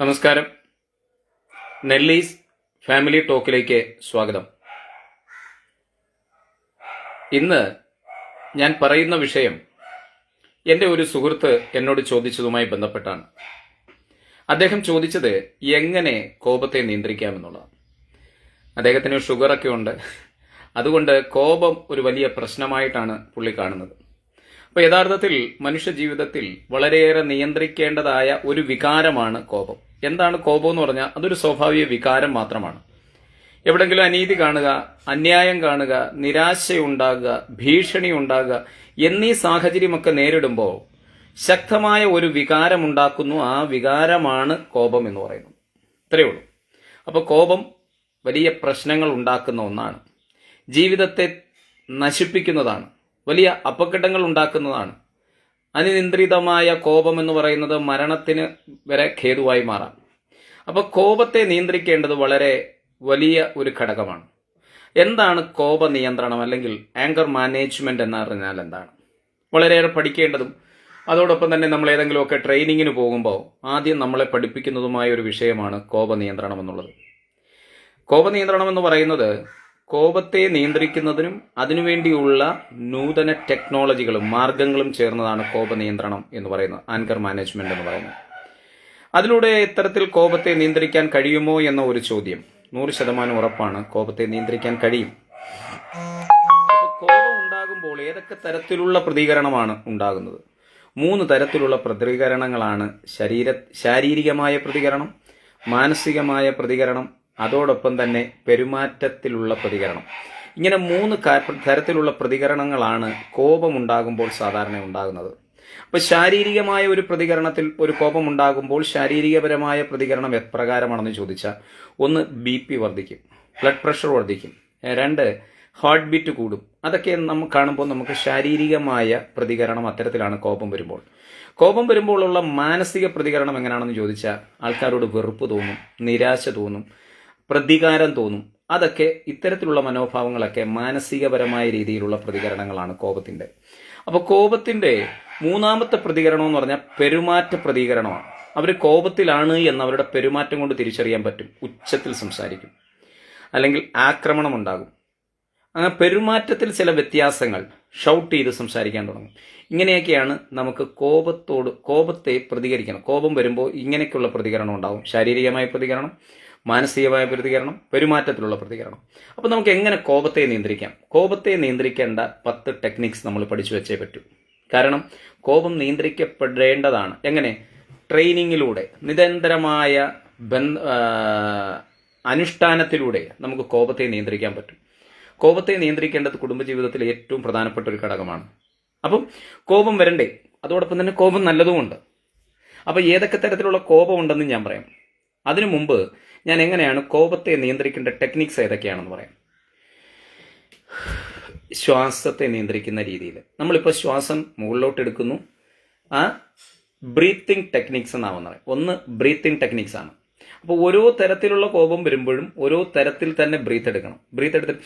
നമസ്കാരം. നെല്ലീസ് ഫാമിലി ടോക്കിലേക്ക് സ്വാഗതം. ഇന്ന് ഞാൻ പറയുന്ന വിഷയം എന്റെ ഒരു സുഹൃത്ത് എന്നോട് ചോദിച്ചതുമായി ബന്ധപ്പെട്ടാണ്. അദ്ദേഹം ചോദിച്ചത് എങ്ങനെ കോപത്തെ നിയന്ത്രിക്കാമെന്നുള്ളതാണ്. അദ്ദേഹത്തിന് ഷുഗറൊക്കെ ഉണ്ട്. അതുകൊണ്ട് കോപം ഒരു വലിയ പ്രശ്നമായിട്ടാണ് പുള്ളി കാണുന്നത്. അപ്പോൾ യഥാർത്ഥത്തിൽ മനുഷ്യ ജീവിതത്തിൽ വളരെയേറെ നിയന്ത്രിക്കേണ്ടതായ ഒരു വികാരമാണ് കോപം. എന്താണ് കോപം എന്ന് പറഞ്ഞാൽ അതൊരു സ്വാഭാവിക വികാരം മാത്രമാണ്. എവിടെങ്കിലും അനീതി കാണുക അന്യായം കാണുക നിരാശയുണ്ടാകുക ഭീഷണി ഉണ്ടാകുക എന്നീ സാഹചര്യമൊക്കെ നേരിടുമ്പോൾ ശക്തമായ ഒരു വികാരമുണ്ടാക്കുന്നു ആ വികാരമാണ് കോപം എന്ന് പറയുന്നത്. ഇത്രയേ ഉള്ളൂ. അപ്പോൾ കോപം വലിയ പ്രശ്നങ്ങൾ ഉണ്ടാക്കുന്ന ഒന്നാണ്. ജീവിതത്തെ നശിപ്പിക്കുന്നതാണ്. വലിയ അപകടങ്ങൾ ഉണ്ടാക്കുന്നതാണ്. അനിയന്ത്രിതമായ കോപം എന്ന് പറയുന്നത് മരണത്തിന് വരെ ഖേതുവായി മാറാം. അപ്പോൾ കോപത്തെ നിയന്ത്രിക്കേണ്ടത് വളരെ വലിയ ഒരു ഘടകമാണ്. എന്താണ് കോപ നിയന്ത്രണം അല്ലെങ്കിൽ ആങ്കർ മാനേജ്മെന്റ് എന്ന് പറഞ്ഞാൽ എന്താണ്? വളരെയേറെ പഠിക്കേണ്ടതും അതോടൊപ്പം തന്നെ നമ്മൾ ഏതെങ്കിലുമൊക്കെ ട്രെയിനിങ്ങിന് പോകുമ്പോൾ ആദ്യം നമ്മളെ പഠിപ്പിക്കുന്നതുമായ ഒരു വിഷയമാണ് കോപ നിയന്ത്രണം എന്നുള്ളത്. കോപ നിയന്ത്രണം എന്ന് പറയുന്നത് കോപത്തെ നിയന്ത്രിക്കുന്നതിനും അതിനുവേണ്ടിയുള്ള നൂതന ടെക്നോളജികളും മാർഗങ്ങളും ചേർന്നതാണ് കോപ നിയന്ത്രണം എന്ന് പറയുന്നത്. ആൻകർ മാനേജ്മെന്റ് എന്ന് പറയുന്നത്. അതിലൂടെ ഇത്തരത്തിൽ കോപത്തെ നിയന്ത്രിക്കാൻ കഴിയുമോ എന്ന ഒരു ചോദ്യം. നൂറ് ശതമാനം ഉറപ്പാണ് കോപത്തെ നിയന്ത്രിക്കാൻ കഴിയും. കോപം ഉണ്ടാകുമ്പോൾ ഏതൊക്കെ തരത്തിലുള്ള പ്രതികരണമാണ് ഉണ്ടാകുന്നത്? മൂന്ന് തരത്തിലുള്ള പ്രതികരണങ്ങളാണ് ശരീര ശാരീരികമായ പ്രതികരണം മാനസികമായ പ്രതികരണം അതോടൊപ്പം തന്നെ പെരുമാറ്റത്തിലുള്ള പ്രതികരണം. ഇങ്ങനെ മൂന്ന് തരത്തിലുള്ള പ്രതികരണങ്ങളാണ് കോപമുണ്ടാകുമ്പോൾ സാധാരണ ഉണ്ടാകുന്നത്. അപ്പോൾ ശാരീരികമായ ഒരു പ്രതികരണത്തിൽ ഒരു കോപം ഉണ്ടാകുമ്പോൾ ശാരീരികപരമായ പ്രതികരണം എപ്രകാരമാണെന്ന് ചോദിച്ചാൽ ഒന്ന് ബി പി വർദ്ധിക്കും ബ്ലഡ് പ്രഷർ വർദ്ധിക്കും രണ്ട് ഹാർട്ട് ബീറ്റ് കൂടും. അതൊക്കെ നമ്മൾ കാണുമ്പോൾ നമുക്ക് ശാരീരികമായ പ്രതികരണം അത്തരത്തിലാണ് കോപം വരുമ്പോൾ. കോപം വരുമ്പോഴുള്ള മാനസിക പ്രതികരണം എങ്ങനെയാണെന്ന് ചോദിച്ചാൽ ആൾക്കാരോട് വെറുപ്പ് തോന്നും നിരാശ തോന്നും പ്രതികാരം തോന്നും. അതൊക്കെ ഇത്തരത്തിലുള്ള മനോഭാവങ്ങളൊക്കെ മാനസികപരമായ രീതിയിലുള്ള പ്രതികരണങ്ങളാണ് കോപത്തിന്റെ. അപ്പോൾ കോപത്തിന്റെ മൂന്നാമത്തെ പ്രതികരണം എന്ന് പറഞ്ഞാൽ പെരുമാറ്റ പ്രതികരണമാണ്. അവർ കോപത്തിലാണ് എന്ന് അവരുടെ പെരുമാറ്റം കൊണ്ട് തിരിച്ചറിയാൻ പറ്റും. ഉച്ചത്തിൽ സംസാരിക്കും. അല്ലെങ്കിൽ ആക്രമണം ഉണ്ടാകും. അങ്ങനെ പെരുമാറ്റത്തിൽ ചില വ്യത്യാസങ്ങൾ ഷൗട്ട് ചെയ്ത് സംസാരിക്കാൻ തുടങ്ങും. ഇങ്ങനെയൊക്കെയാണ് നമുക്ക് കോപത്തോട് കോപത്തെ പ്രതികരിക്കണം. കോപം വരുമ്പോൾ ഇങ്ങനെയൊക്കെയുള്ള പ്രതികരണം ഉണ്ടാകും. ശാരീരികമായ പ്രതികരണം മാനസികമായ പ്രതികരണം പെരുമാറ്റത്തിലുള്ള പ്രതികരണം. അപ്പോൾ നമുക്ക് എങ്ങനെ കോപത്തെ നിയന്ത്രിക്കാം? കോപത്തെ നിയന്ത്രിക്കേണ്ട പത്ത് ടെക്നിക്സ് നമ്മൾ പഠിച്ചു വെച്ചേ പറ്റൂ. കാരണം കോപം നിയന്ത്രിക്കപ്പെടേണ്ടതാണ്. എങ്ങനെ? ട്രെയിനിങ്ങിലൂടെ നിരന്തരമായ ബന്ധ അനുഷ്ഠാനത്തിലൂടെ നമുക്ക് കോപത്തെ നിയന്ത്രിക്കാൻ പറ്റും. കോപത്തെ നിയന്ത്രിക്കേണ്ടത് കുടുംബജീവിതത്തിലെ ഏറ്റവും പ്രധാനപ്പെട്ട ഒരു ഘടകമാണ്. അപ്പം കോപം വരണ്ടേ? അതോടൊപ്പം തന്നെ കോപം നല്ലതുമുണ്ട്. അപ്പോൾ ഏതൊക്കെ തരത്തിലുള്ള കോപമുണ്ടെന്ന് ഞാൻ പറയാം. അതിനു മുമ്പ് ഞാൻ എങ്ങനെയാണ് കോപത്തെ നിയന്ത്രിക്കേണ്ട ടെക്നിക്സ് ഏതൊക്കെയാണെന്ന് പറയാം. ശ്വാസത്തെ നിയന്ത്രിക്കുന്ന രീതിയിൽ. നമ്മളിപ്പോൾ ശ്വാസം മുകളിലോട്ട് എടുക്കുന്നു ആ ബ്രീത്തിങ് ടെക്നിക്സ് എന്നാണ് പറയുന്നത് ഒന്ന് ബ്രീത്തിങ് ടെക്നിക്സ് ആണ്. അപ്പോൾ ഓരോ തരത്തിലുള്ള കോപം വരുമ്പോഴും ഓരോ തരത്തിൽ തന്നെ ബ്രീത്ത് എടുക്കണം. ബ്രീത്ത് എടുത്തിട്ട്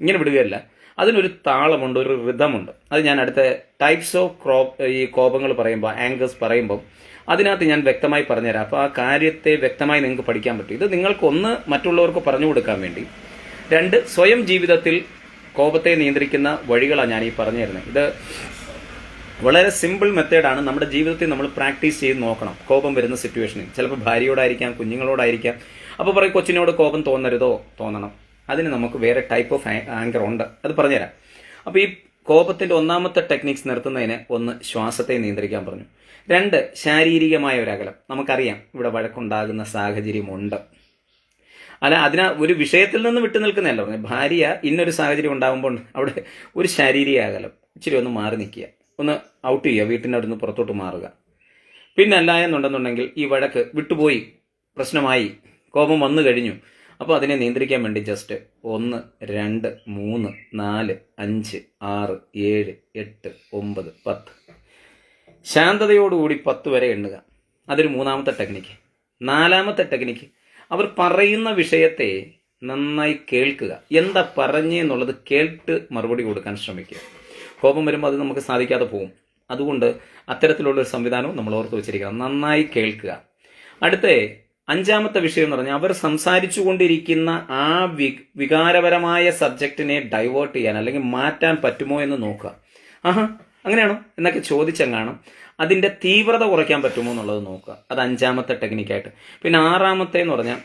ഇങ്ങനെ വിടുകയല്ല. അതിനൊരു താളമുണ്ട് ഒരു റിതമുണ്ട് അത് ഞാൻ അടുത്ത ടൈപ്സ് ഓഫ് ക്രോ ഈ കോപങ്ങൾ പറയുമ്പോൾ ആങ്കേഴ്സ് പറയുമ്പോൾ അതിനകത്ത് ഞാൻ വ്യക്തമായി പറഞ്ഞുതരാം. അപ്പോൾ ആ കാര്യത്തെ വ്യക്തമായി നിങ്ങൾക്ക് പഠിക്കാൻ പറ്റും. ഇത് നിങ്ങൾക്ക് ഒന്ന് മറ്റുള്ളവർക്ക് പറഞ്ഞു കൊടുക്കാൻ വേണ്ടി. രണ്ട് സ്വയം ജീവിതത്തിൽ കോപത്തെ നിയന്ത്രിക്കുന്ന വഴികളാണ് ഞാൻ ഈ പറഞ്ഞു തരുന്നത് ഇത് വളരെ സിമ്പിൾ മെത്തേഡാണ് നമ്മുടെ ജീവിതത്തിൽ നമ്മൾ പ്രാക്ടീസ് ചെയ്ത് നോക്കണം. കോപം വരുന്ന സിറ്റുവേഷനിൽ ചിലപ്പോൾ ഭാര്യയോടായിരിക്കാം കുഞ്ഞുങ്ങളോടായിരിക്കാം. അപ്പോൾ പറയും കൊച്ചിനോട് കോപം തോന്നരുതോ? തോന്നണം. അതിന് നമുക്ക് വേറെ ടൈപ്പ് ഓഫ് ആങ്കർ ഉണ്ട്. അത് പറഞ്ഞുതരാം. അപ്പോൾ ഈ കോപത്തിന്റെ ഒന്നാമത്തെ ടെക്നിക്സ് നിർത്തുന്നതിന് ഒന്ന് ശ്വാസത്തെ നിയന്ത്രിക്കാൻ പറഞ്ഞു. രണ്ട് ശാരീരികമായ ഒരു അകലം. നമുക്കറിയാം ഇവിടെ വഴക്കുണ്ടാകുന്ന സാഹചര്യമുണ്ട്. അല്ല അതിന് ഒരു വിഷയത്തിൽ നിന്ന് വിട്ടു നിൽക്കുന്നതല്ല. പറഞ്ഞത് ഭാര്യ ഇന്നൊരു സാഹചര്യം ഉണ്ടാകുമ്പോൾ അവിടെ ഒരു ശാരീരിക അകലം ഇച്ചിരി ഒന്ന് മാറി നിൽക്കുക. ഒന്ന് ഔട്ട് ചെയ്യുക വീട്ടിന്റെ അവിടെ നിന്ന് പുറത്തോട്ട് മാറുക. പിന്നെ അല്ല എന്നുണ്ടെന്നുണ്ടെങ്കിൽ ഈ വഴക്ക് വിട്ടുപോയി പ്രശ്നമായി കോപം വന്നു കഴിഞ്ഞു. അപ്പോൾ അതിനെ നിയന്ത്രിക്കാൻ വേണ്ടി ജസ്റ്റ് ഒന്ന് രണ്ട് മൂന്ന് നാല് അഞ്ച് ആറ് ഏഴ് എട്ട് ഒമ്പത് പത്ത്. ശാന്തതയോടുകൂടി പത്ത് വരെ എണ്ണുക. അതൊരു മൂന്നാമത്തെ ടെക്നിക്ക് നാലാമത്തെ ടെക്നിക്ക് അവർ പറയുന്ന വിഷയത്തെ നന്നായി കേൾക്കുക. എന്താ പറഞ്ഞെന്നുള്ളത് കേട്ട് മറുപടി കൊടുക്കാൻ ശ്രമിക്കുക. കോപം വരുമ്പോൾ അത് നമുക്ക് സാധിക്കാതെ പോകും. അതുകൊണ്ട് അത്തരത്തിലുള്ളൊരു സംവിധാനവും നമ്മൾ ഓർത്ത് വെച്ചിരിക്കണം. നന്നായി കേൾക്കുക. അടുത്ത അഞ്ചാമത്തെ വിഷയം എന്ന് പറഞ്ഞാൽ അവർ സംസാരിച്ചു കൊണ്ടിരിക്കുന്ന ആ വി വികാരപരമായ സബ്ജക്റ്റിനെ ഡൈവേർട്ട് ചെയ്യാൻ അല്ലെങ്കിൽ മാറ്റാൻ പറ്റുമോ എന്ന് നോക്കുക. ആഹാ അങ്ങനെയാണോ? എന്നൊക്കെ ചോദിച്ചെങ്ങാണം അതിന്റെ തീവ്രത കുറയ്ക്കാൻ പറ്റുമോ എന്നുള്ളത് നോക്കുക. അത് അഞ്ചാമത്തെ ടെക്നിക്കായിട്ട് പിന്നെ ആറാമത്തെ എന്ന് പറഞ്ഞാൽ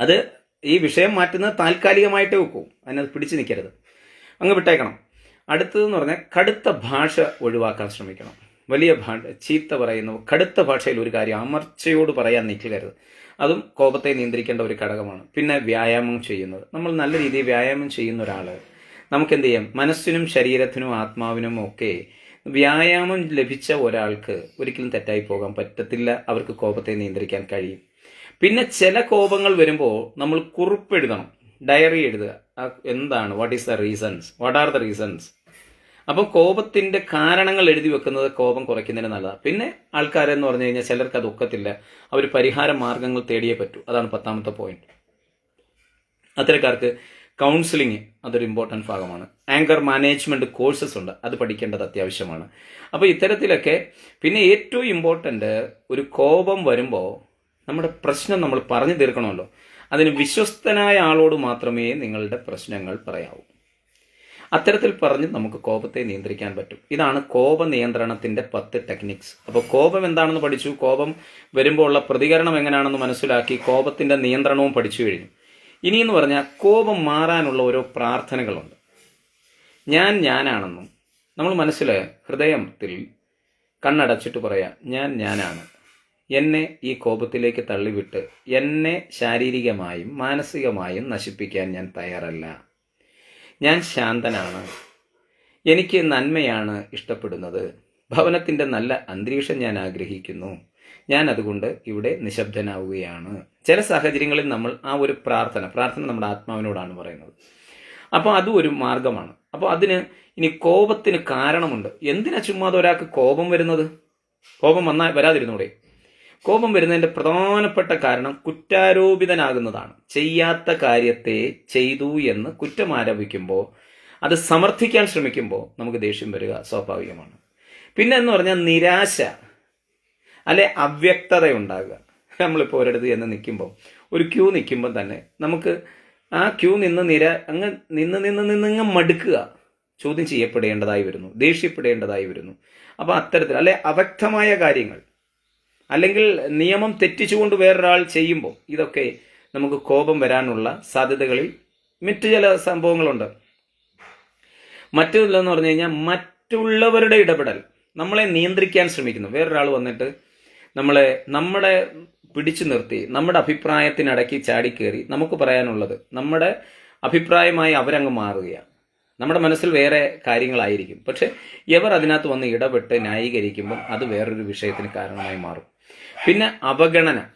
അത് ഈ വിഷയം മാറ്റുന്നത് താൽക്കാലികമായിട്ടേ വെക്കൂ അതിനത് പിടിച്ചു നിൽക്കരുത്. അങ്ങ് വിട്ടേക്കണം. അടുത്തതെന്ന് പറഞ്ഞാൽ കടുത്ത ഭാഷ ഒഴിവാക്കാൻ ശ്രമിക്കണം. വലിയ ഭാഷ ചീത്ത പറയുന്നു കടുത്ത ഭാഷയിൽ ഒരു കാര്യം അമർച്ചയോട് പറയാൻ നിൽക്കരുത്. അതും കോപത്തെ നിയന്ത്രിക്കേണ്ട ഒരു ഘടകമാണ്. പിന്നെ വ്യായാമം ചെയ്യുന്നത്. നമ്മൾ നല്ല രീതിയിൽ വ്യായാമം ചെയ്യുന്ന ഒരാൾ നമുക്ക് എന്ത് ചെയ്യാം മനസ്സിനും ശരീരത്തിനും ആത്മാവിനും ഒക്കെ വ്യായാമം ലഭിച്ച ഒരാൾക്ക് ഒരിക്കലും തെറ്റായി പോകാൻ പറ്റത്തില്ല. അവർക്ക് കോപത്തെ നിയന്ത്രിക്കാൻ കഴിയും. പിന്നെ ചില കോപങ്ങൾ വരുമ്പോൾ നമ്മൾ കുറിപ്പ് എഴുതണം ഡയറി എഴുതുക. എന്താണ്? What is the reasons what are the reasons അപ്പം കോപത്തിന്റെ കാരണങ്ങൾ എഴുതി വെക്കുന്നത് കോപം കുറയ്ക്കുന്നതിന് നല്ലതാണ് പിന്നെ ആൾക്കാരെന്ന് പറഞ്ഞു കഴിഞ്ഞാൽ ചിലർക്ക് അത് ഒക്കത്തില്ല. അവർ പരിഹാര മാർഗങ്ങൾ തേടിയേ പറ്റൂ. അതാണ് പത്താമത്തെ പോയിന്റ് അത്തരക്കാർക്ക് കൗൺസിലിംഗ് അതൊരു ഇമ്പോർട്ടന്റ് ഭാഗമാണ്. ആങ്കർ മാനേജ്മെന്റ് കോഴ്സസ് ഉണ്ട്. അത് പഠിക്കേണ്ടത് അത്യാവശ്യമാണ്. അപ്പോൾ ഇത്തരത്തിലൊക്കെ പിന്നെ ഏറ്റവും ഇമ്പോർട്ടന്റ് ഒരു കോപം വരുമ്പോൾ നമ്മുടെ പ്രശ്നം നമ്മൾ പറഞ്ഞു തീർക്കണമല്ലോ. അതിന് വിശ്വസ്തനായ ആളോട് മാത്രമേ നിങ്ങളുടെ പ്രശ്നങ്ങൾ പറയാവൂ. അത്തരത്തിൽ പറഞ്ഞ് നമുക്ക് കോപത്തെ നിയന്ത്രിക്കാൻ പറ്റും. ഇതാണ് കോപ നിയന്ത്രണത്തിന്റെ പത്ത് ടെക്നിക്സ് അപ്പോൾ കോപം എന്താണെന്ന് പഠിച്ചു? കോപം വരുമ്പോൾ ഉള്ള പ്രതികരണം എങ്ങനെയാണെന്ന് മനസ്സിലാക്കി കോപത്തിന്റെ നിയന്ത്രണവും പഠിച്ചു കഴിഞ്ഞു. ഇനിയെന്ന് പറഞ്ഞാൽ കോപം മാറാനുള്ള ഓരോ പ്രാർത്ഥനകളുണ്ട്. ഞാൻ ഞാനാണെന്നും നമ്മൾ മനസ്സിൽ ഹൃദയത്തിൽ കണ്ണടച്ചിട്ട് പറയാം ഞാൻ ഞാനാണ്. എന്നെ ഈ കോപത്തിലേക്ക് തള്ളിവിട്ട് എന്നെ ശാരീരികമായും മാനസികമായും നശിപ്പിക്കാൻ ഞാൻ തയ്യാറല്ല. ഞാൻ ശാന്തനാണ്. എനിക്ക് നന്മയാണ് ഇഷ്ടപ്പെടുന്നത്. ഭവനത്തിന്റെ നല്ല അന്തരീക്ഷം ഞാൻ ആഗ്രഹിക്കുന്നു. ഞാൻ അതുകൊണ്ട് ഇവിടെ നിശബ്ദനാവുകയാണ്. ചില സാഹചര്യങ്ങളിൽ നമ്മൾ ആ ഒരു പ്രാർത്ഥന പ്രാർത്ഥന നമ്മുടെ ആത്മാവിനോടാണ് പറയുന്നത്. അപ്പോൾ അതും ഒരു മാർഗമാണ്. അപ്പോൾ അതിന് ഇനി കോപത്തിന് കാരണമുണ്ട്. എന്തിനാ ചുമ്മാതെ ഒരാൾക്ക് കോപം വരുന്നത്? കോപം വന്നാൽ വരാതിരുന്നൂടെ? കോപം വരുന്നതിന്റെ പ്രധാനപ്പെട്ട കാരണം കുറ്റാരോപിതനാകുന്നതാണ്. ചെയ്യാത്ത കാര്യത്തെ ചെയ്തു എന്ന് കുറ്റം ആരോപിക്കുമ്പോൾ അത് സമർത്ഥിക്കാൻ ശ്രമിക്കുമ്പോൾ നമുക്ക് ദേഷ്യം വരിക സ്വാഭാവികമാണ്. പിന്നെ എന്ന് പറഞ്ഞാൽ നിരാശ. അല്ലെ അവ്യക്തത ഉണ്ടാകുക നമ്മളിപ്പോൾ ഒരിടത്ത് ചെന്ന് നിൽക്കുമ്പോൾ ഒരു ക്യൂ നിൽക്കുമ്പോൾ തന്നെ നമുക്ക് ആ ക്യൂ നിന്ന് നിര അങ്ങ് നിന്ന് നിന്ന് നിന്ന് അങ്ങ് മടുക്കുക. ചോദ്യം ചെയ്യപ്പെടേണ്ടതായി വരുന്നു ദേഷ്യപ്പെടേണ്ടതായി വരുന്നു. അപ്പോൾ അത്തരത്തിൽ അല്ലെ അവ്യക്തമായ കാര്യങ്ങൾ അല്ലെങ്കിൽ നിയമം തെറ്റിച്ചുകൊണ്ട് വേറൊരാൾ ചെയ്യുമ്പോൾ ഇതൊക്കെ നമുക്ക് കോപം വരാനുള്ള സാധ്യതകളിൽ മറ്റു ചില സംഭവങ്ങളുണ്ട്. മറ്റൊന്നില്ലെന്ന് പറഞ്ഞു കഴിഞ്ഞാൽ മറ്റുള്ളവരുടെ ഇടപെടൽ നമ്മളെ നിയന്ത്രിക്കാൻ ശ്രമിക്കുന്നു. വേറൊരാൾ വന്നിട്ട് നമ്മളെ നമ്മളെ പിടിച്ചു നിർത്തി നമ്മുടെ അഭിപ്രായത്തിനടക്കി ചാടിക്കേറി നമുക്ക് പറയാനുള്ളത് നമ്മുടെ അഭിപ്രായമായി അവരങ്ങ് മാറുകയാണ്. നമ്മുടെ മനസ്സിൽ വേറെ കാര്യങ്ങളായിരിക്കും. പക്ഷെ എവർ അതിനകത്ത് വന്ന് ഇടപെട്ട് ന്യായീകരിക്കുമ്പോൾ അത് വേറൊരു വിഷയത്തിന് കാരണമായി മാറും. പിന്നെ അവഗണന.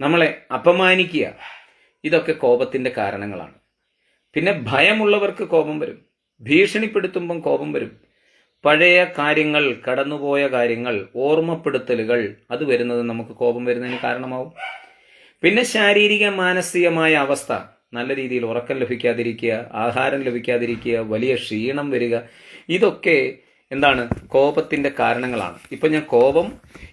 നമ്മളെ അപമാനിക്കുക ഇതൊക്കെ കോപത്തിന്റെ കാരണങ്ങളാണ്. പിന്നെ ഭയമുള്ളവർക്ക് കോപം വരും. ഭീഷണിപ്പെടുത്തുമ്പം കോപം വരും. പഴയ കാര്യങ്ങൾ കടന്നുപോയ കാര്യങ്ങൾ ഓർമ്മപ്പെടുത്തലുകൾ അത് വരുന്നത് നമുക്ക് കോപം വരുന്നതിന് കാരണമാവും. പിന്നെ ശാരീരിക മാനസികമായ അവസ്ഥ. നല്ല രീതിയിൽ ഉറക്കം ലഭിക്കാതിരിക്കുക ആഹാരം ലഭിക്കാതിരിക്കുക വലിയ ക്ഷീണം വരിക ഇതൊക്കെ എന്താണ്? കോപത്തിന്റെ കാരണങ്ങളാണ്. ഇപ്പൊ ഞാൻ കോപം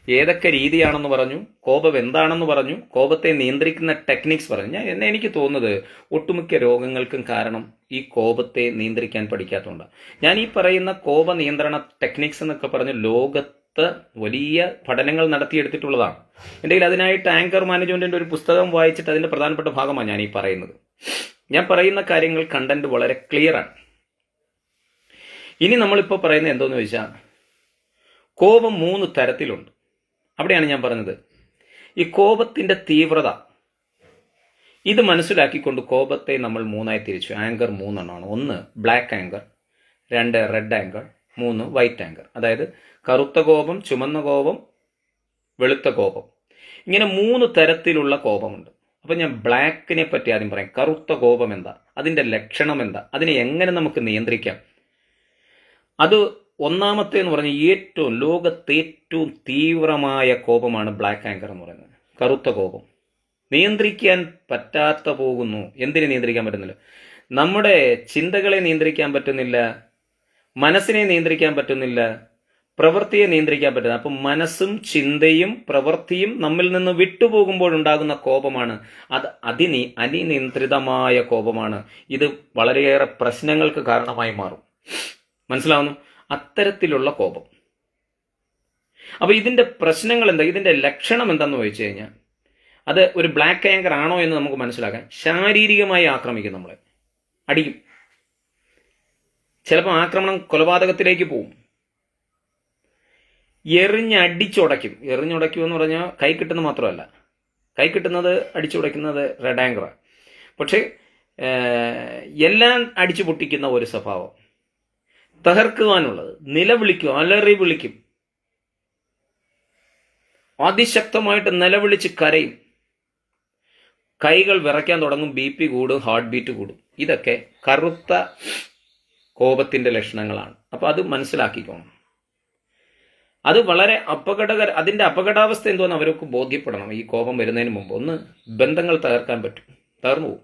ഏതൊക്കെ രീതിയാണെന്ന് പറഞ്ഞു കോപം എന്താണെന്ന് പറഞ്ഞു കോപത്തെ നിയന്ത്രിക്കുന്ന ടെക്നിക്സ് പറഞ്ഞു. ഞാൻ എന്നെ എനിക്ക് തോന്നുന്നത് ഒട്ടുമിക്ക രോഗങ്ങൾക്കും കാരണം ഈ കോപത്തെ നിയന്ത്രിക്കാൻ പഠിക്കാത്തതുകൊണ്ട്. ഞാൻ ഈ പറയുന്ന കോപ നിയന്ത്രണ ടെക്നിക്സ് എന്നൊക്കെ പറഞ്ഞ് ലോകത്ത് വലിയ പഠനങ്ങൾ നടത്തിയെടുത്തിട്ടുള്ളതാണ്. എന്തെങ്കിലും കയ്യിൽ അതിനായിട്ട് ആങ്കർ മാനേജ്മെന്റിന്റെ ഒരു പുസ്തകം വായിച്ചിട്ട് അതിന്റെ പ്രധാനപ്പെട്ട ഭാഗമാണ് ഞാൻ ഈ പറയുന്നത്. ഞാൻ പറയുന്ന കാര്യങ്ങൾ കണ്ടന്റ് വളരെ ക്ലിയറാണ് ഇനി നമ്മളിപ്പോൾ പറയുന്നത് എന്തോന്ന് ചോദിച്ചാൽ കോപം മൂന്ന് തരത്തിലുണ്ട്. അവിടെയാണ് ഞാൻ പറഞ്ഞത്. ഈ കോപത്തിന്റെ തീവ്രത ഇത് മനസ്സിലാക്കിക്കൊണ്ട് കോപത്തെ നമ്മൾ മൂന്നായി തിരിച്ചു. ആങ്കർ മൂന്നെണ്ണമാണ്. ഒന്ന് ബ്ലാക്ക് ആങ്കർ രണ്ട് റെഡ് ആങ്കർ മൂന്ന് വൈറ്റ് ആങ്കർ അതായത് കറുത്ത കോപം ചുമന്ന കോപം വെളുത്ത കോപം. ഇങ്ങനെ മൂന്ന് തരത്തിലുള്ള കോപമുണ്ട്. അപ്പൊ ഞാൻ ബ്ലാക്കിനെ പറ്റി ആദ്യം പറയാം. കറുത്ത കോപം എന്താ? അതിന്റെ ലക്ഷണം എന്താ? അതിനെ എങ്ങനെ നമുക്ക് നിയന്ത്രിക്കാം? അത് ഒന്നാമത്തെ എന്ന് പറഞ്ഞാൽ ഏറ്റവും ലോകത്തെ ഏറ്റവും തീവ്രമായ കോപമാണ് ബ്ലാക്ക് ആങ്കർ എന്ന് പറയുന്നത്. കറുത്ത കോപം. നിയന്ത്രിക്കാൻ പറ്റാത്ത പോകുന്നു. എന്തിനെ നിയന്ത്രിക്കാൻ പറ്റുന്നില്ല? നമ്മുടെ ചിന്തകളെ നിയന്ത്രിക്കാൻ പറ്റുന്നില്ല. മനസ്സിനെ നിയന്ത്രിക്കാൻ പറ്റുന്നില്ല. പ്രവൃത്തിയെ നിയന്ത്രിക്കാൻ പറ്റുന്നത് അപ്പം മനസ്സും ചിന്തയും പ്രവൃത്തിയും നമ്മിൽ നിന്ന് വിട്ടുപോകുമ്പോഴുണ്ടാകുന്ന കോപമാണ്. അത് അതിനി അനിയന്ത്രിതമായ കോപമാണ്. ഇത് വളരെയേറെ പ്രശ്നങ്ങൾക്ക് കാരണമായി മാറും. മനസ്സിലാവുന്നു? അത്തരത്തിലുള്ള കോപം. അപ്പൊ ഇതിന്റെ പ്രശ്നങ്ങൾ എന്താ? ഇതിന്റെ ലക്ഷണം എന്താന്ന് ചോദിച്ചു കഴിഞ്ഞാൽ അത് ഒരു ബ്ലാക്ക് ആങ്കർ ആണോ എന്ന് നമുക്ക് മനസ്സിലാക്കാൻ ശാരീരികമായി ആക്രമിക്കും നമ്മളെ. അടിക്കും. ചിലപ്പോൾ ആക്രമണം കൊലപാതകത്തിലേക്ക് പോവും. എറിഞ്ഞടിച്ചുടയ്ക്കും. എറിഞ്ഞുടയ്ക്കും എന്ന് പറഞ്ഞാൽ കൈ കിട്ടുന്നത് മാത്രമല്ല. കൈ കിട്ടുന്നത് അടിച്ചുടയ്ക്കുന്നത് റെഡ് ആങ്കറാണ് പക്ഷേ എല്ലാം അടിച്ചു പൊട്ടിക്കുന്ന ഒരു സ്വഭാവം. തകർക്കുവാനുള്ളത് നിലവിളിക്കും അലറി വിളിക്കും. അതിശക്തമായിട്ട് നിലവിളിച്ച് കരയും. കൈകൾ വിറയ്ക്കാൻ തുടങ്ങും ബി പി കൂടും ഹാർട്ട് ബീറ്റ് കൂടും. ഇതൊക്കെ കറുത്ത കോപത്തിന്റെ ലക്ഷണങ്ങളാണ്. അപ്പോൾ അത് മനസ്സിലാക്കിക്കോണം. അത് വളരെ അപകടകര അതിന്റെ അപകടാവസ്ഥ എന്തോന്ന് അവർക്ക് ബോധ്യപ്പെടണം. ഈ കോപം വരുന്നതിന് മുമ്പ് ഒന്ന് ബന്ധങ്ങൾ തകർക്കാൻ പറ്റും. തകർന്നു പോകും.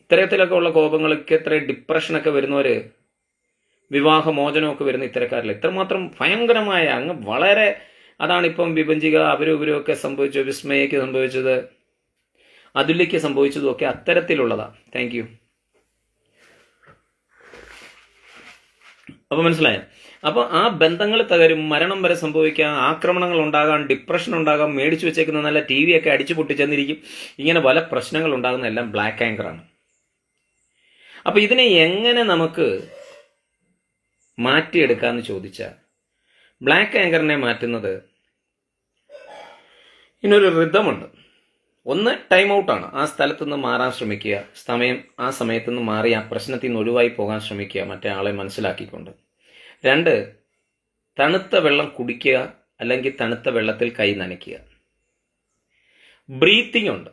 ഇത്തരത്തിലൊക്കെ ഉള്ള കോപങ്ങൾക്ക് ഇത്ര ഡിപ്രഷനൊക്കെ വരുന്നവര് വിവാഹമോചനമൊക്കെ വരുന്ന ഇത്തരക്കാരിൽ ഇത്രമാത്രം ഭയങ്കരമായ അങ്ങ് വളരെ അതാണ് ഇപ്പം വിഭജിക അവരും ഇവരും ഒക്കെ സംഭവിച്ചു വിസ്മയക്ക് സംഭവിച്ചത്. അതുല്യക്ക് സംഭവിച്ചതും ഒക്കെ അത്തരത്തിലുള്ളതാണ് താങ്ക് യു അപ്പൊ മനസ്സിലായോ? അപ്പൊ ആ ബന്ധങ്ങൾ തകരും മരണം വരെ സംഭവിക്കാം ആക്രമണങ്ങൾ ഉണ്ടാകാം ഡിപ്രഷൻ ഉണ്ടാകാം മേടിച്ചു വെച്ചേക്കുന്ന നല്ല ടി വി ഒക്കെ അടിച്ചു പൊട്ടിച്ചെന്നിരിക്കും. ഇങ്ങനെ പല പ്രശ്നങ്ങൾ ഉണ്ടാകുന്ന എല്ലാം ബ്ലാക്ക് ആങ്കറാണ് അപ്പൊ ഇതിനെ എങ്ങനെ നമുക്ക് മാറ്റിയെടുക്കാന്ന് ചോദിച്ചാൽ ബ്ലാക്ക് ആങ്കറിനെ മാറ്റുന്നത് ഇനൊരു റിതമുണ്ട് ഒന്ന് ടൈം ഔട്ടാണ് ആ സ്ഥലത്തു നിന്ന് മാറാൻ ശ്രമിക്കുക. സമയം ആ സമയത്ത് നിന്ന് മാറി ആ പ്രശ്നത്തിൽ നിന്ന് ഒഴിവായി പോകാൻ ശ്രമിക്കുക. മറ്റേ ആളെ മനസ്സിലാക്കിക്കൊണ്ട്. രണ്ട് തണുത്ത വെള്ളം കുടിക്കുക അല്ലെങ്കിൽ തണുത്ത വെള്ളത്തിൽ കൈ നനയ്ക്കുക. ബ്രീത്തിങ് ഉണ്ട്.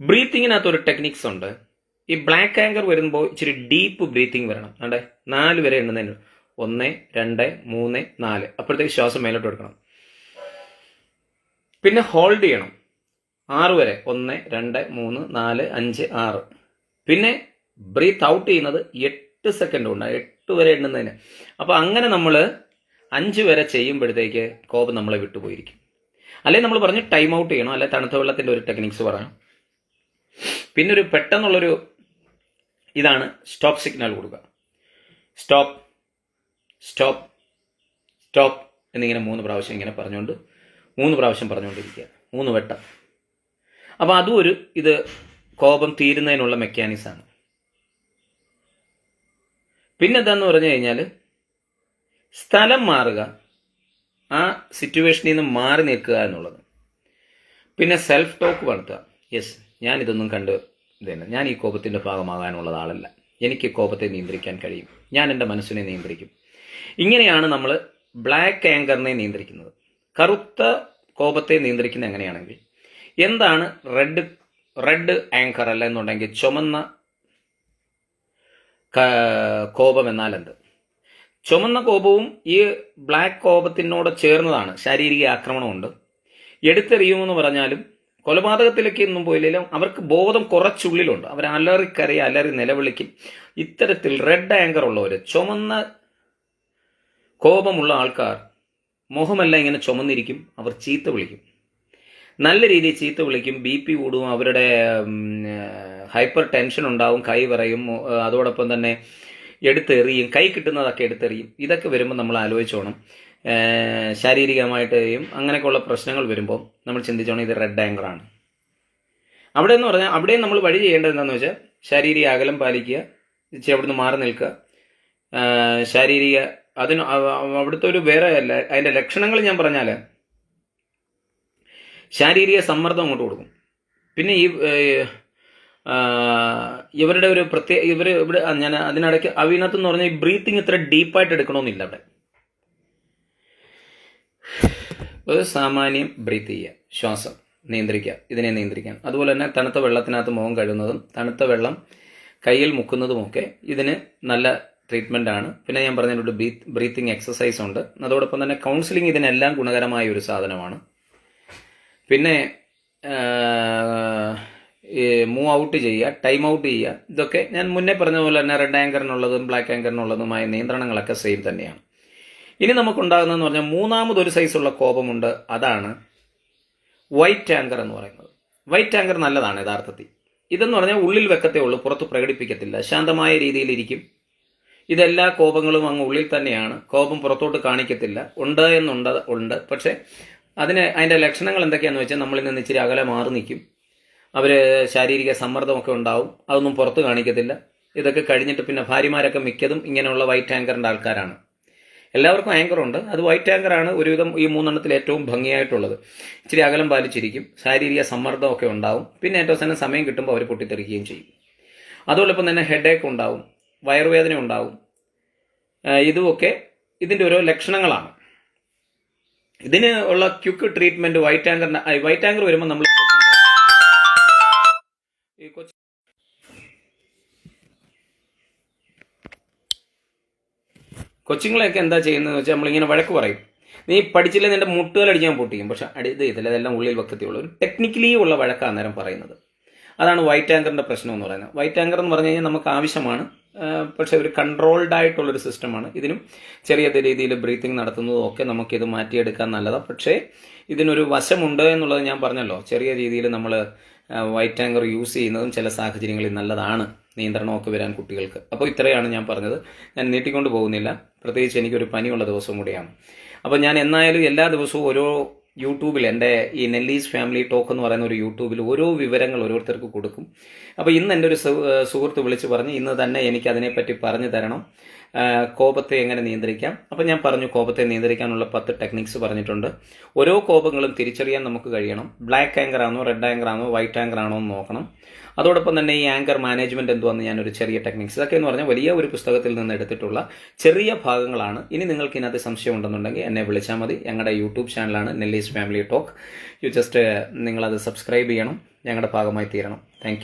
ബ്രീത്തിങ്ങിനകത്ത് ഒരു ടെക്നിക്സ് ഉണ്ട്. ഈ ബ്ലാക്ക് ആങ്കർ വരുമ്പോൾ ഇച്ചിരി ഡീപ്പ് ബ്രീത്തിങ് വരണം. അണ്ടേ നാല് വരെ എണ്ണുന്നതിന് ഒന്ന് രണ്ട് മൂന്ന് നാല്. അപ്പോഴത്തേക്ക് ശ്വാസം മേലോട്ട് എടുക്കണം. പിന്നെ ഹോൾഡ് ചെയ്യണം. ആറ് വരെ. ഒന്ന് രണ്ട് മൂന്ന് നാല് അഞ്ച് ആറ്. പിന്നെ ബ്രീത്ത് ഔട്ട് ചെയ്യുന്നത് എട്ട് സെക്കൻഡ് കൊണ്ട്. എട്ട് വരെ എണ്ണുന്നതിന്. അപ്പോൾ അങ്ങനെ നമ്മൾ അഞ്ച് വരെ ചെയ്യുമ്പോഴത്തേക്ക് കോപം നമ്മളെ വിട്ടുപോയിരിക്കും അല്ലെങ്കിൽ നമ്മൾ പറഞ്ഞ് ടൈം ഔട്ട് ചെയ്യണം. അല്ലെ തണുത്ത വെള്ളത്തിന്റെ ഒരു ടെക്നിക്സ് പറയാം പിന്നെ ഒരു പെട്ടെന്നുള്ളൊരു ഇതാണ് സ്റ്റോപ്പ് സിഗ്നൽ കൊടുക്കുക. സ്റ്റോപ്പ് സ്റ്റോപ്പ് സ്റ്റോപ്പ് എന്നിങ്ങനെ മൂന്ന് പ്രാവശ്യം ഇങ്ങനെ പറഞ്ഞുകൊണ്ട് മൂന്ന് പ്രാവശ്യം പറഞ്ഞുകൊണ്ടിരിക്കുക. മൂന്ന് വട്ടം. അപ്പോൾ അതും ഒരു ഇത് കോപം തീരുന്നതിനുള്ള മെക്കാനിസമാണ് പിന്നെ എന്താന്ന് പറഞ്ഞു കഴിഞ്ഞാൽ സ്ഥലം മാറുക ആ സിറ്റുവേഷനിൽ നിന്ന് മാറി നിൽക്കുക എന്നുള്ളത്. പിന്നെ സെൽഫ് ടോക്ക് വളർത്തുക. യെസ് ഞാൻ ഇതൊന്നും കണ്ട് ഇതല്ല. ഞാൻ ഈ കോപത്തിന്റെ ഭാഗമാകാനുള്ള ആളല്ല. എനിക്ക് കോപത്തെ നിയന്ത്രിക്കാൻ കഴിയും. ഞാൻ എന്റെ മനസ്സിനെ നിയന്ത്രിക്കും. ഇങ്ങനെയാണ് നമ്മൾ ബ്ലാക്ക് ആങ്കറിനെ നിയന്ത്രിക്കുന്നത്. കറുത്ത കോപത്തെ നിയന്ത്രിക്കുന്നത് എങ്ങനെയാണെങ്കിൽ എന്താണ് റെഡ് റെഡ് ആങ്കർ അല്ല എന്നുണ്ടെങ്കിൽ ചുമന്ന കോപം എന്നാൽ എന്ത്? ചുമന്ന കോപവും ഈ ബ്ലാക്ക് കോപത്തിനോട് ചേർന്നതാണ്. ശാരീരിക ആക്രമണമുണ്ട്. എടുത്തെറിയുമെന്ന് പറഞ്ഞാലും കൊലപാതകത്തിലേക്ക് ഒന്നും പോയില്ലെങ്കിലും അവർക്ക് ബോധം കുറച്ചുള്ളിലുണ്ട്. അവർ അലറിക്കറി അലറി നിലവിളിക്കും. ഇത്തരത്തിൽ റെഡ് ആങ്കർ ഉള്ളവർ ചുമന്ന കോപമുള്ള ആൾക്കാർ മുഖമല്ല ഇങ്ങനെ ചുമന്നിരിക്കും അവർ ചീത്ത വിളിക്കും. നല്ല രീതിയിൽ ചീത്ത വിളിക്കും ബി പി കൂടും അവരുടെ ഹൈപ്പർ ടെൻഷൻ ഉണ്ടാവും കൈ വിറയും അതോടൊപ്പം തന്നെ എടുത്തെറിയും കൈ കിട്ടുന്നതൊക്കെ എടുത്തെറിയും ഇതൊക്കെ വരുമ്പോൾ നമ്മൾ ആലോചിച്ചോണം. ശാരീരികമായിട്ടും അങ്ങനെയൊക്കെയുള്ള പ്രശ്നങ്ങൾ വരുമ്പോൾ നമ്മൾ ചിന്തിച്ചോണം ഇത് റെഡ് ആങ്കറാണ് അവിടെ എന്ന് പറഞ്ഞാൽ അവിടെയും നമ്മൾ വഴി ചെയ്യേണ്ടത് എന്താണെന്ന് വെച്ചാൽ ശാരീരിക അകലം പാലിക്കുക ഇച്ചിരി അവിടുന്ന് മാറി നിൽക്കുക. ശാരീരിക അതിന് അവ- അവ- അവിടുത്തെ ഒരു വേറെ അതിന്റെ ലക്ഷണങ്ങൾ ഞാൻ പറഞ്ഞാൽ ശാരീരിക സമ്മർദ്ദം അങ്ങോട്ട് കൊടുക്കും. പിന്നെ ഈ ഇവരുടെ ഒരു പ്രത്യേക ഇവർ ഇവിടെ ഞാൻ അതിനിടയ്ക്ക് അവിനകത്ത് എന്ന് പറഞ്ഞാൽ ഈ ബ്രീത്തിങ് ഇത്ര ഡീപ്പായിട്ട് എടുക്കണമെന്നില്ല അവിടെ. ഒരു സാമാന്യം ബ്രീത്ത് ചെയ്യുക. ശ്വാസം നിയന്ത്രിക്കുക. ഇതിനെ നിയന്ത്രിക്കാൻ. അതുപോലെ തന്നെ തണുത്ത വെള്ളത്തിനകത്ത് മുഖം കഴുകുന്നതും തണുത്ത വെള്ളം കയ്യിൽ മുക്കുന്നതുമൊക്കെ ഇതിന് നല്ല ട്രീറ്റ്മെന്റ് ആണ്. പിന്നെ ഞാൻ പറഞ്ഞതിനോട് ബ്രീത്ത് ബ്രീത്തിങ് എക്സസൈസ് ഉണ്ട്. അതോടൊപ്പം തന്നെ കൗൺസിലിംഗ് ഇതിനെല്ലാം ഗുണകരമായ ഒരു സാധനമാണ്. പിന്നെ മൂവ് ഔട്ട് ചെയ്യുക ടൈം ഔട്ട് ചെയ്യുക ഇതൊക്കെ ഞാൻ മുന്നേ പറഞ്ഞ പോലെ തന്നെ റെഡ് ആങ്കറിനുള്ളതും ബ്ലാക്ക് ആങ്കറിനുള്ളതുമായ നിയന്ത്രണങ്ങളൊക്കെ സെയിം തന്നെയാണ്. ഇനി നമുക്കുണ്ടാകുന്നതെന്ന് പറഞ്ഞാൽ മൂന്നാമതൊരു സൈസുള്ള കോപമുണ്ട് അതാണ് വൈറ്റ് ആങ്കർ എന്ന് പറയുന്നത്. വൈറ്റ് ആങ്കർ നല്ലതാണ് യഥാർത്ഥത്തിൽ. ഇതെന്ന് പറഞ്ഞാൽ ഉള്ളിൽ വെക്കത്തേ ഉള്ളൂ പുറത്ത് പ്രകടിപ്പിക്കത്തില്ല ശാന്തമായ രീതിയിലിരിക്കും ഇതെല്ലാ കോപങ്ങളും അങ്ങ് ഉള്ളിൽ തന്നെയാണ് കോപം പുറത്തോട്ട് കാണിക്കത്തില്ല. ഉണ്ട് എന്നുണ്ട് ഉണ്ട്. പക്ഷേ അതിന് അതിന്റെ ലക്ഷണങ്ങൾ എന്തൊക്കെയാണെന്ന് വെച്ചാൽ നമ്മളിൽ നിന്ന് ഇച്ചിരി അകലെ മാറി നിൽക്കും. അവർ ശാരീരിക സമ്മർദ്ദമൊക്കെ ഉണ്ടാവും. അതൊന്നും പുറത്ത് കാണിക്കത്തില്ല. ഇതൊക്കെ കഴിഞ്ഞിട്ട് പിന്നെ ഭാര്യമാരൊക്കെ മിക്കതും ഇങ്ങനെയുള്ള വൈറ്റ് ആങ്കറിന്റെ ആൾക്കാരാണ്. എല്ലാവർക്കും ആങ്കറുണ്ട് അത് വൈറ്റ് ആങ്കറാണ് ഒരുവിധം ഈ മൂന്നെണ്ണത്തിൽ ഏറ്റവും ഭംഗിയായിട്ടുള്ളത്. ഇച്ചിരി അകലം പാലിച്ചിരിക്കും. ശാരീരിക സമ്മർദ്ദമൊക്കെ ഉണ്ടാവും. പിന്നെ ഏറ്റവും തന്നെ സമയം കിട്ടുമ്പോൾ അവർ പൊട്ടിത്തെറിക്കുകയും ചെയ്യും. അതോടൊപ്പം തന്നെ ഹെഡേക്ക് ഉണ്ടാവും. വയറുവേദന ഉണ്ടാവും. ഇതുമൊക്കെ ഇതിന്റെ ഓരോ ലക്ഷണങ്ങളാണ്. ഇതിന് ഉള്ള ക്യുക്ക് ട്രീറ്റ്മെന്റ് വൈറ്റ് ആങ്കറിന് വൈറ്റ് ആങ്കർ വരുമ്പോൾ നമ്മൾ കൊച്ചുങ്ങളെയൊക്കെ എന്താ ചെയ്യുന്നത് വെച്ചാൽ നമ്മളിങ്ങനെ വഴക്ക് പറയും. നീ പഠിച്ചില്ല നിന്റെ മുട്ടുകൾ അടിക്കാൻ പൊട്ടിക്കും പക്ഷെ അടി ഇത് ഇതില്ല അതെല്ലാം ഉള്ളിൽ വെക്കത്തുള്ളൂ ഒരു ടെക്നിക്കലി ഉള്ള വഴക്കാണ് അന്നേരം പറയുന്നത്. അതാണ് വൈറ്റ് ആങ്കറിന്റെ പ്രശ്നം എന്ന് പറയുന്നത്. വൈറ്റ് ആങ്കർ എന്ന് പറഞ്ഞു കഴിഞ്ഞാൽ നമുക്ക് ആവശ്യമാണ് പക്ഷെ ഒരു കൺട്രോൾഡ് ആയിട്ടുള്ളൊരു സിസ്റ്റമാണ് ഇതിനും ചെറിയ രീതിയിൽ ബ്രീത്തിങ് നടത്തുന്നതും ഒക്കെ നമുക്കിത് മാറ്റിയെടുക്കാൻ നല്ലതാണ് പക്ഷേ ഇതിനൊരു വശമുണ്ട് എന്നുള്ളത് ഞാൻ പറഞ്ഞല്ലോ. ചെറിയ രീതിയിൽ നമ്മൾ വൈറ്റ് ആങ്കർ യൂസ് ചെയ്യുന്നതും ചില സാഹചര്യങ്ങളിൽ നല്ലതാണ് നിയന്ത്രണമൊക്കെ വരാൻ കുട്ടികൾക്ക്. അപ്പോൾ ഇത്രയാണ് ഞാൻ പറഞ്ഞത്. ഞാൻ നീട്ടിക്കൊണ്ട് പോകുന്നില്ല. പ്രത്യേകിച്ച് എനിക്കൊരു പനിയുള്ള ദിവസം കൂടിയാണ്. അപ്പോൾ ഞാൻ എന്നായാലും എല്ലാ ദിവസവും ഓരോ യൂട്യൂബിൽ എന്റെ ഈ നെല്ലീസ് ഫാമിലി ടോക്ക് എന്ന് പറയുന്ന ഒരു യൂട്യൂബിൽ ഓരോ വിവരങ്ങൾ ഓരോരുത്തർക്ക് കൊടുക്കും. അപ്പോൾ ഇന്ന് എന്റെ ഒരു സുഹൃത്ത് വിളിച്ച് പറഞ്ഞ് ഇന്ന് തന്നെ എനിക്ക് അതിനെപ്പറ്റി പറഞ്ഞു തരണം. കോപത്തെ എങ്ങനെ നിയന്ത്രിക്കാം? അപ്പോൾ ഞാൻ പറഞ്ഞു കോപത്തെ നിയന്ത്രിക്കാനുള്ള പത്ത് ടെക്നിക്സ് പറഞ്ഞിട്ടുണ്ട്. ഓരോ കോപങ്ങളും തിരിച്ചറിയാൻ നമുക്ക് കഴിയണം. ബ്ലാക്ക് ആങ്കർ ആണോ റെഡ് ആങ്കർ ആണോ വൈറ്റ് ആങ്കർ ആണോ എന്ന് നോക്കണം. അതോടൊപ്പം തന്നെ ഈ ആങ്കർ മാനേജ്മെന്റ് എന്തുവാന്ന് ഞാനൊരു ചെറിയ ടെക്നിക്സ് ഇതൊക്കെ എന്ന് പറഞ്ഞാൽ വലിയ ഒരു പുസ്തകത്തിൽ നിന്ന് എടുത്തിട്ടുള്ള ചെറിയ ഭാഗങ്ങളാണ്. ഇനി നിങ്ങൾക്ക് ഇതിനകത്ത് സംശയം ഉണ്ടെന്നുണ്ടെങ്കിൽ എന്നെ വിളിച്ചാൽ മതി. ഞങ്ങളുടെ യൂട്യൂബ് ചാനലാണ് Nellie's family talk. You just നിങ്ങളത് സബ്സ്ക്രൈബ് ചെയ്യണം. ഞങ്ങളുടെ ഭാഗമായി തീരണം. താങ്ക്